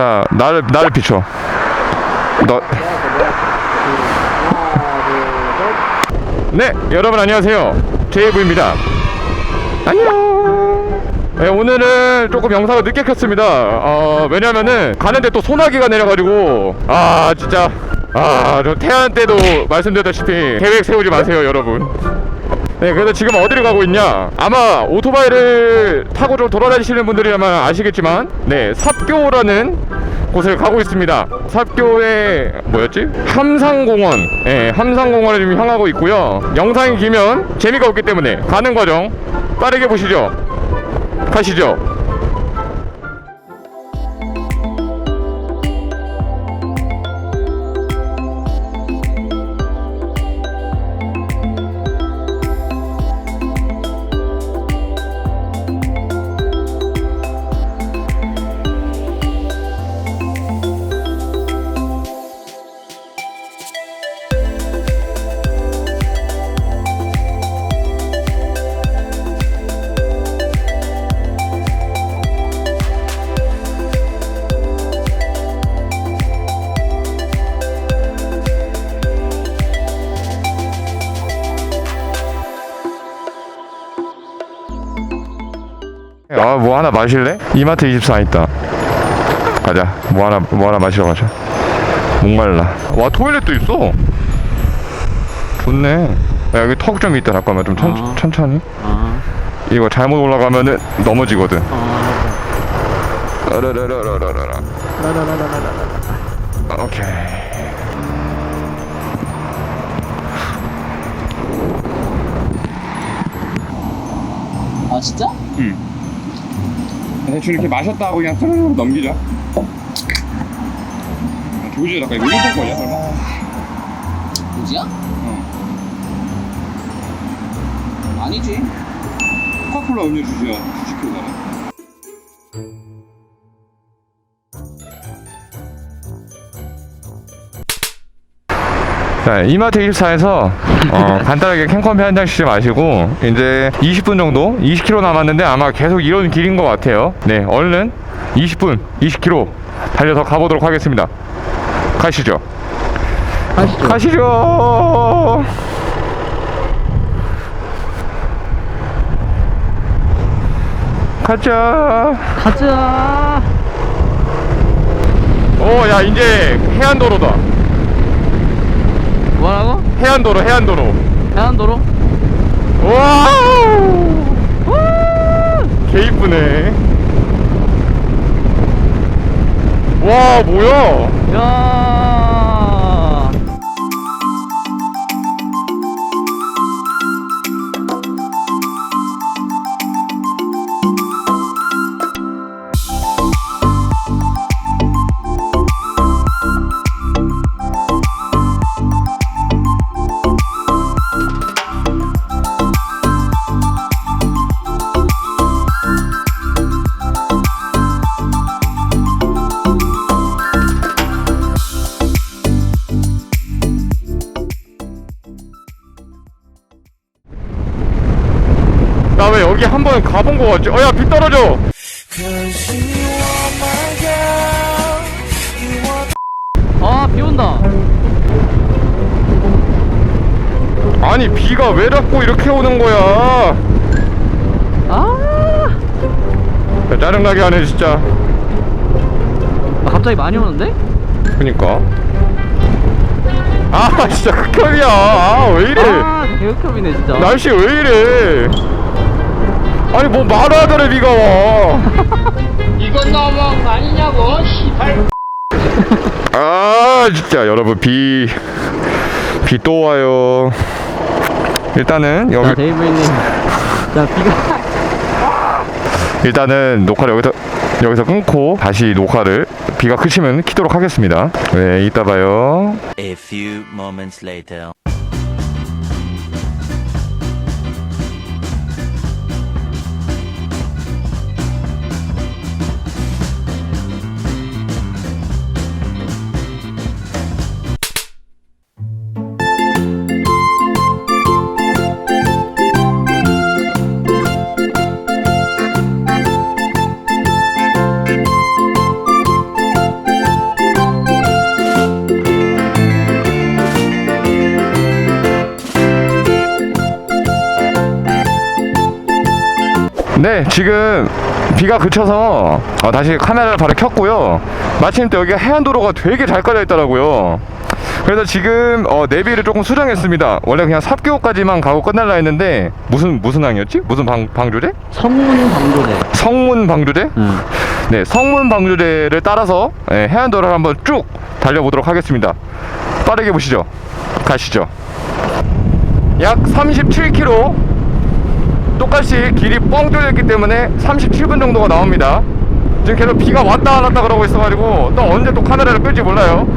자 나를 나를 비춰 너 네, 여러분 안녕하세요. 제이브입니다. 안녕. 네, 오늘은 조금 영상을 늦게 켰습니다. 어, 왜냐면은 가는데 또 소나기가 내려가지고 아 진짜 아저 태안 때도 말씀드렸다시피 계획 세우지 마세요, 여러분. 네, 그래서 지금 어디를 가고 있냐? 아마 오토바이를 타고 좀 돌아다니시는 분들이라면 아시겠지만, 네, 삽교라는 곳을 가고 있습니다. 삽교의 뭐였지? 함상공원. 예, 함상공원에 지금 향하고 있고요. 영상이 길면 재미가 없기 때문에 가는 과정 빠르게 보시죠. 가시죠. 아, 뭐 하나 마실래? 이마트 24 있다. 가자. 뭐 하나 뭐 하나 마시러 가자. 목말라. 와, 토일렛도 있어. 좋네. 야, 여기 턱 좀 있다. 잠깐만 좀 천, 아. 천천히. 아, 이거 잘못 올라가면은 넘어지거든. 아, 라라라라라라라. 라라라라라라. 오케이. 아 진짜? 대충 이렇게 마셨다 하고 그냥 스르륵 넘기자. 조지 잠깐 이거 일본 거냐 설마? 뭐지야? 아니지. 코카콜라 음료 90kg 나네. 자, 이마트 24에서 어, 간단하게 캔커피 한 잔씩 마시고 이제 20분 정도, 20km 남았는데 아마 계속 이런 길인 것 같아요. 네, 얼른 20분, 20km 달려서 가보도록 하겠습니다. 가시죠. 가시죠. 가시죠. 가자. 가자. 오, 야 이제 해안도로다. 뭐라고? 해안도로, 해안도로. 해안도로? 와. 개 이쁘네. 와, 뭐야? 야. 왜 여기 한 번 가본 거 같지? 어, 야, 비 떨어져. 아, 비 온다. 아니, 비가 왜 자꾸 이렇게 오는 거야? 아. 야, 짜증나게 하네, 진짜. 아, 갑자기 많이 오는데? 그니까. 아, 진짜 극혐이야. 아, 왜 이래? 아, 개극혐이네 진짜. 날씨 왜 이래? 아니 뭐 말하더래 비가 와. 이건 너무한 거 아니냐고 시발 아 진짜 여러분 비 비 또 와요. 일단은 자, 여기 데이브님. 자, 비가. 일단은 녹화를 여기서 여기서 끊고 다시 녹화를 비가 그치면 키도록 하겠습니다. 네 이따 봐요. A few moments later. 네, 지금 비가 그쳐서 어, 다시 카메라를 바로 켰고요. 마침 또 여기 해안도로가 되게 잘 깔려 있더라고요. 그래서 지금 어, 내비를 조금 수정했습니다. 원래 그냥 삽교까지만 가고 끝날라 했는데 무슨 무슨 항이었지? 무슨 방 방조제? 성문 방조대. 성문 방조제? 응. 네, 성문 방조제를 따라서 예, 해안도로를 한번 쭉 달려보도록 하겠습니다. 빠르게 보시죠. 가시죠. 약 37km 똑같이 길이 뻥 뚫렸기 때문에 37분 정도가 나옵니다. 지금 계속 비가 왔다 갔다 그러고 있어가지고 또 언제 또 카메라를 끌지 몰라요.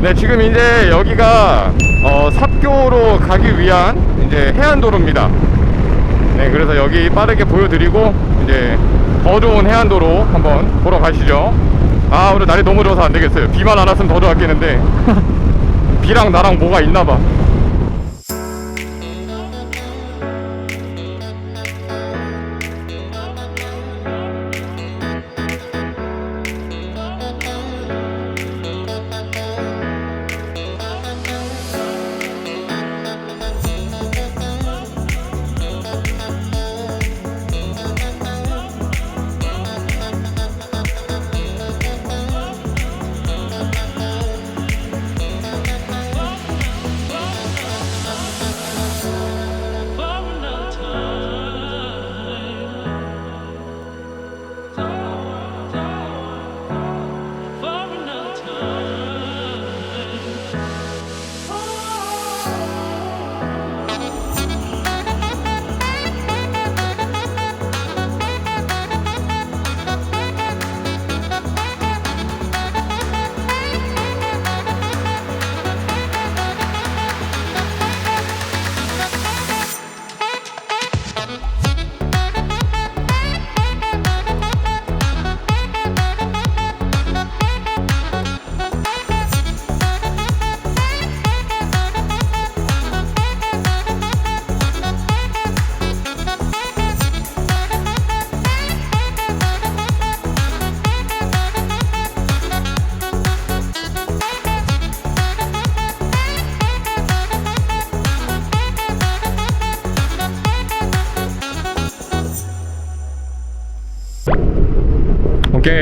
네, 지금 이제 여기가 어, 삽교로 가기 위한 이제 해안도로입니다. 네, 그래서 여기 빠르게 보여드리고 이제 더 좋은 해안도로 한번 보러 가시죠. 아, 오늘 날이 너무 좋아서 안 되겠어요. 비만 안 왔으면 더 좋았겠는데 비랑 나랑 뭐가 있나 봐.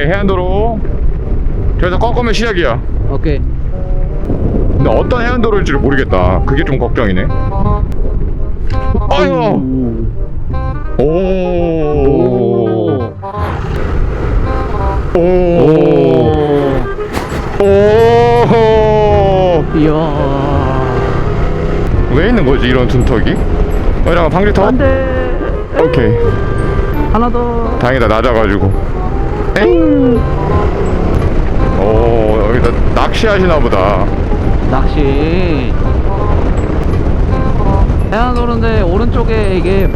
해안도로. 저기서 꺾으면 시작이야. 오케이. 근데 어떤 해안도로일지를 모르겠다. 그게 좀 걱정이네. 아유. 오. 오. 오. 오. 오. 이야. 왜 있는 거지 이런 둔턱이? 어, 잠깐 방지턱. 안 돼. 오케이. 하나 더. 다행이다 낮아가지고. 엥. 오 여기다 낚시하시나 보다. 낚시. 해안도로인데 오른쪽에 이게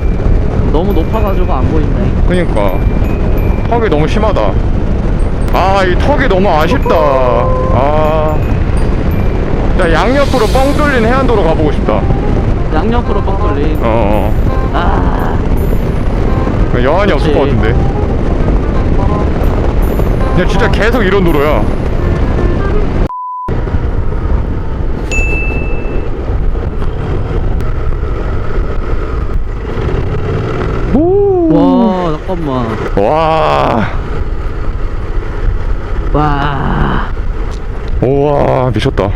너무 높아가지고 안 보이네. 그니까 턱이 너무 심하다. 아 이 턱이 너무 아쉽다. 아. 나 양옆으로 뻥 뚫린 해안도로 가보고 싶다. 양옆으로 뻥 뚫린. 어. 아. 어. 여한이 없을 그치. 것 같은데. 그냥 진짜 계속 이런 도로야. 와 잠깐만. 와. 와. 우와 미쳤다.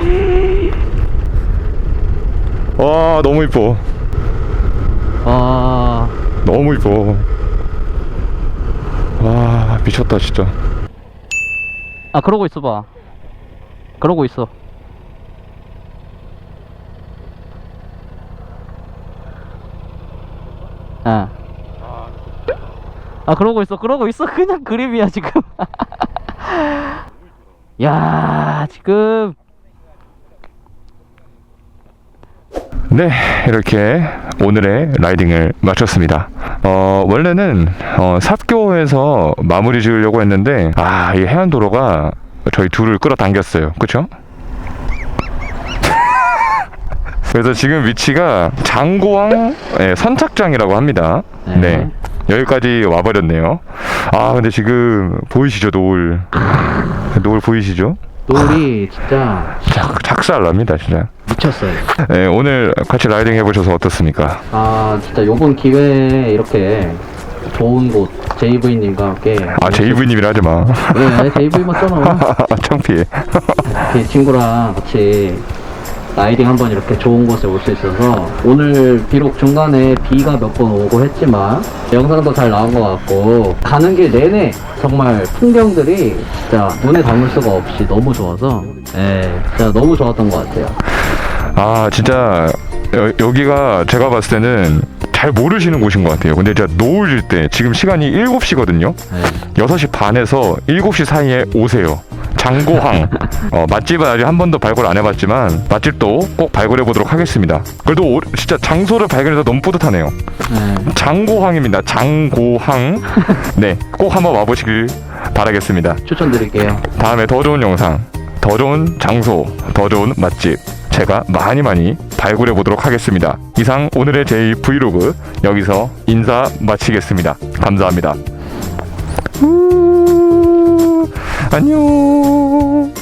와 너무 이뻐. 와. 너무 이뻐. 와 미쳤다 진짜. 아 그러고 있어봐. 그러고 있어. 아. 아 그러고 있어 그러고 있어 그냥 그림이야 지금 야 지금 네, 이렇게 오늘의 라이딩을 마쳤습니다. 어, 원래는 어, 삽교에서 마무리 지으려고 했는데 아, 이 해안도로가 저희 둘을 끌어당겼어요. 그쵸? 그래서 지금 위치가 장고항 예, 선착장이라고 합니다. 네. 네. 여기까지 와버렸네요. 아, 근데 지금 보이시죠, 노을? 노을 보이시죠? 노을이 진짜 작, 작살납니다 진짜 미쳤어요. 네, 오늘 같이 라이딩 해보셔서 어떻습니까? 아 진짜 요번 기회에 이렇게 좋은 곳 JV님과 함께 아 JV님이라 하지마 네 JV 맞잖아. 창피해 이렇게 친구랑 같이 라이딩 한번 이렇게 좋은 곳에 올 수 있어서 오늘 비록 중간에 비가 몇 번 오고 했지만 영상도 잘 나온 것 같고 가는 길 내내 정말 풍경들이 진짜 눈에 담을 수가 없이 너무 좋아서 예 진짜 너무 좋았던 것 같아요. 아 진짜 여, 여기가 제가 봤을 때는 잘 모르시는 곳인 것 같아요. 근데 진짜 노을일 때 지금 시간이 7시거든요. 예. 6시 반에서 7시 사이에 오세요. 장고항. 어, 맛집은 아직 한 번도 발굴 안 해봤지만 맛집도 꼭 발굴해 보도록 하겠습니다. 그래도 오- 진짜 장소를 발견해서 너무 뿌듯하네요. 예. 장고항입니다. 장고항. 네 꼭 한번 와보시길 바라겠습니다. 추천드릴게요. 다음에 더 좋은 영상, 더 좋은 장소, 더 좋은 맛집 제가 많이 많이 발굴해 보도록 하겠습니다. 이상 오늘의 제 브이로그 여기서 인사 마치겠습니다. 감사합니다. 우, 안녕.